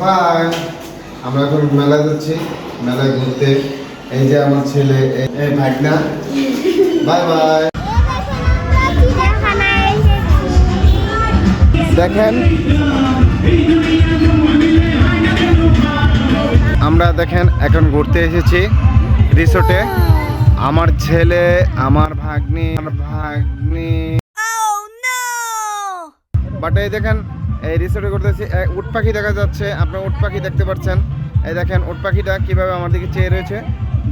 By আমরা এখন মেলা যাচ্ছি মেলায় ঘুরতে। এই যে আমার ছেলে এই- ভাগনা। Bye bye. দেখেন আমরা দেখেন এখন ঘুরতে এসেছি রিসোর্টে। আমার ছেলে আমার ভাগ্নি আমার ভাগ্নি। বাট এই দেখেন এই রিসোর্টে করতেছি উট পাখি দেখা যাচ্ছে। আপনার উট পাখি দেখতে পাচ্ছেন। এই দেখেন উট পাখিটা কীভাবে আমার দিকে চেয়ে রয়েছে।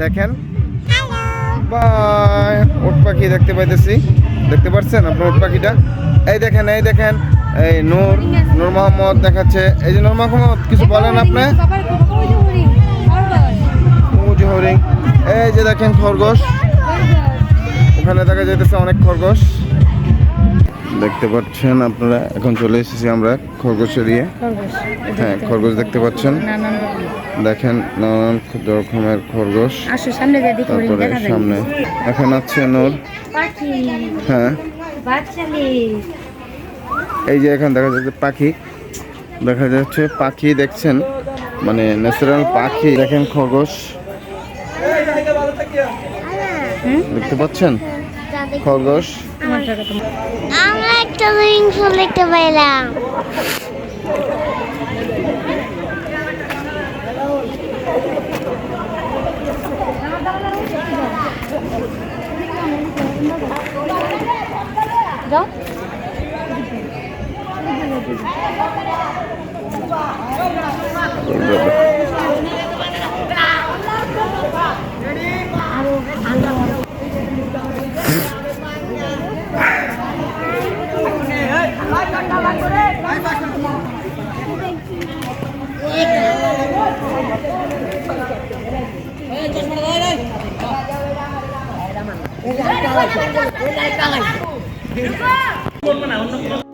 দেখেন। বাই উট পাখি দেখতে পাইতেছি। দেখতে পাচ্ছেন আপনার উট পাখিটা? এই দেখেন এই দেখেন। এই নূর নূর মোহাম্মদ দেখাচ্ছে। এই যে নূর মোহাম্মদ কিছু বলেন আপনি? হরিং এই যে দেখেন খরগোশ। ওখানে দেখা যাইতেছে অনেক খরগোশ। দেখতে পাচ্ছেন আপনারা এখন চলে এসেছি আমরা ইয়ে। হ্যাঁ খরগোশ দেখতে পাচ্ছেন। দেখেন নানান রকমের খরগোশ। তারপরে সামনে। এখন আছে নোর। হ্যাঁ। এই যে এখন দেখা যাচ্ছে পাখি। দেখা যাচ্ছে পাখি দেখছেন। মানে ন্যাচারাল পাখি। দেখেন খরগোশ। দেখতে পাচ্ছেন? খরগোশ আমরা একটা রিংস দেখতে পেলাম ওই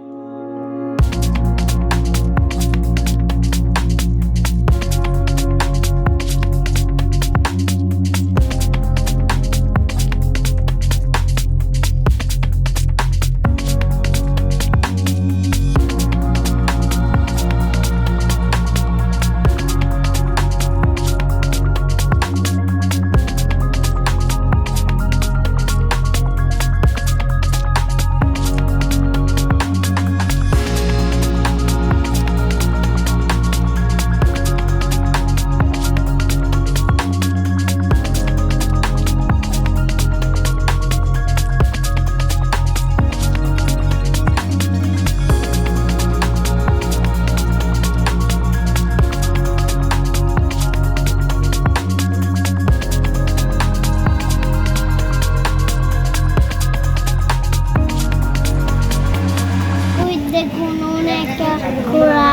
দেখুন অনেকটা ঘোড়া।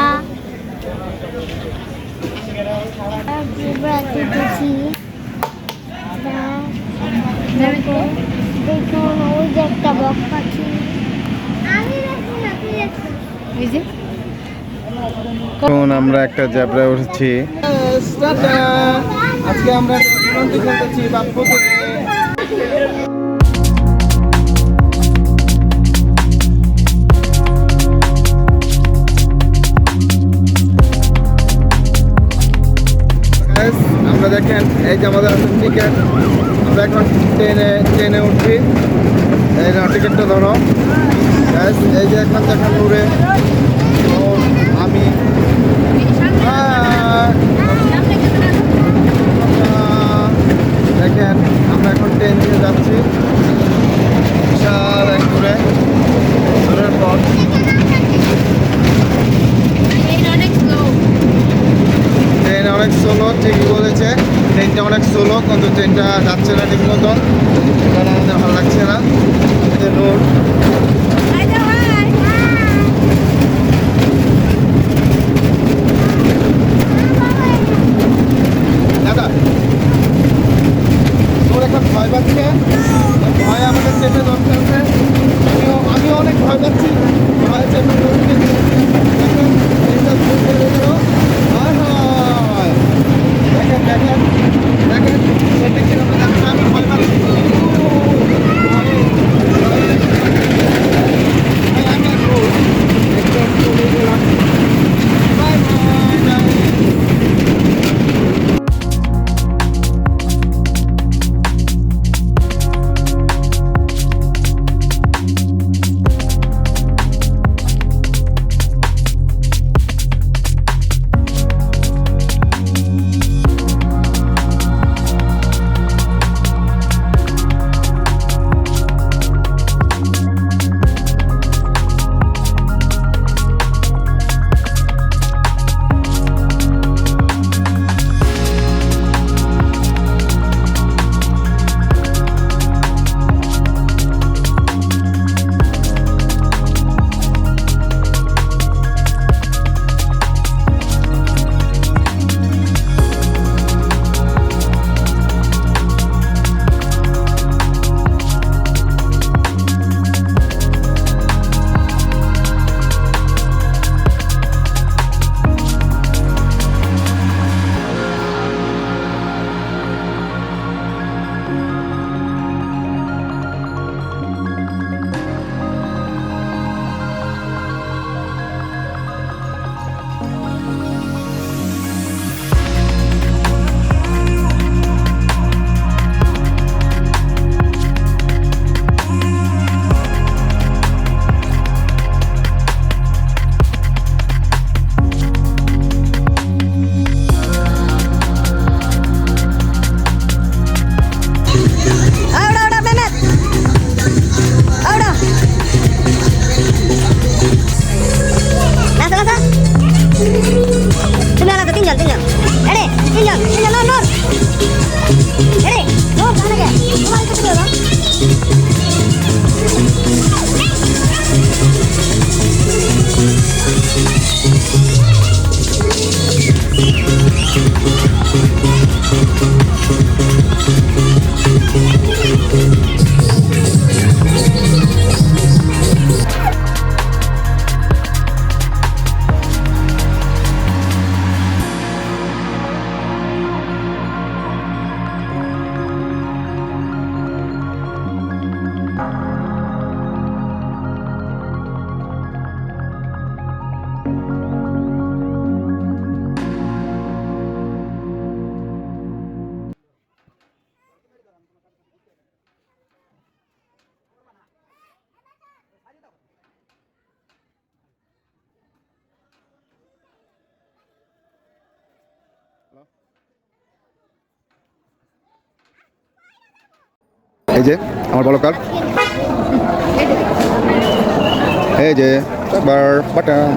দেখেছি দেখুন ওই যে একটা বক পাখি। এখন আমরা একটা জ্যাবরা উঠেছি। আজকে আমরা যে আমাদের আছে টিকিট আমরা এখন ট্রেনে ট্রেনে উঠছি। এই নাও টিকিটটা ধরো। এই যে এখন দেখেন ওর, আমি Hi! দেখেন আমরা এখন ট্রেন দিয়ে যাচ্ছি। বিশাল এক দূরে। দূরের পর ট্রেন অনেক স্লো ঠিকই ট্রেনটা অনেক স্লো কিন্তু ট্রেনটা যাচ্ছে না ঠিক মতন আমাদের ভালো লাগছে না। এই tinggal, tinggal. Ede, tinggal, tinggal, non, non. Ede, non, sana ke? Kemana ke sebelah, bang? এই যে আমার ভালো বলকার। এই যে বাটান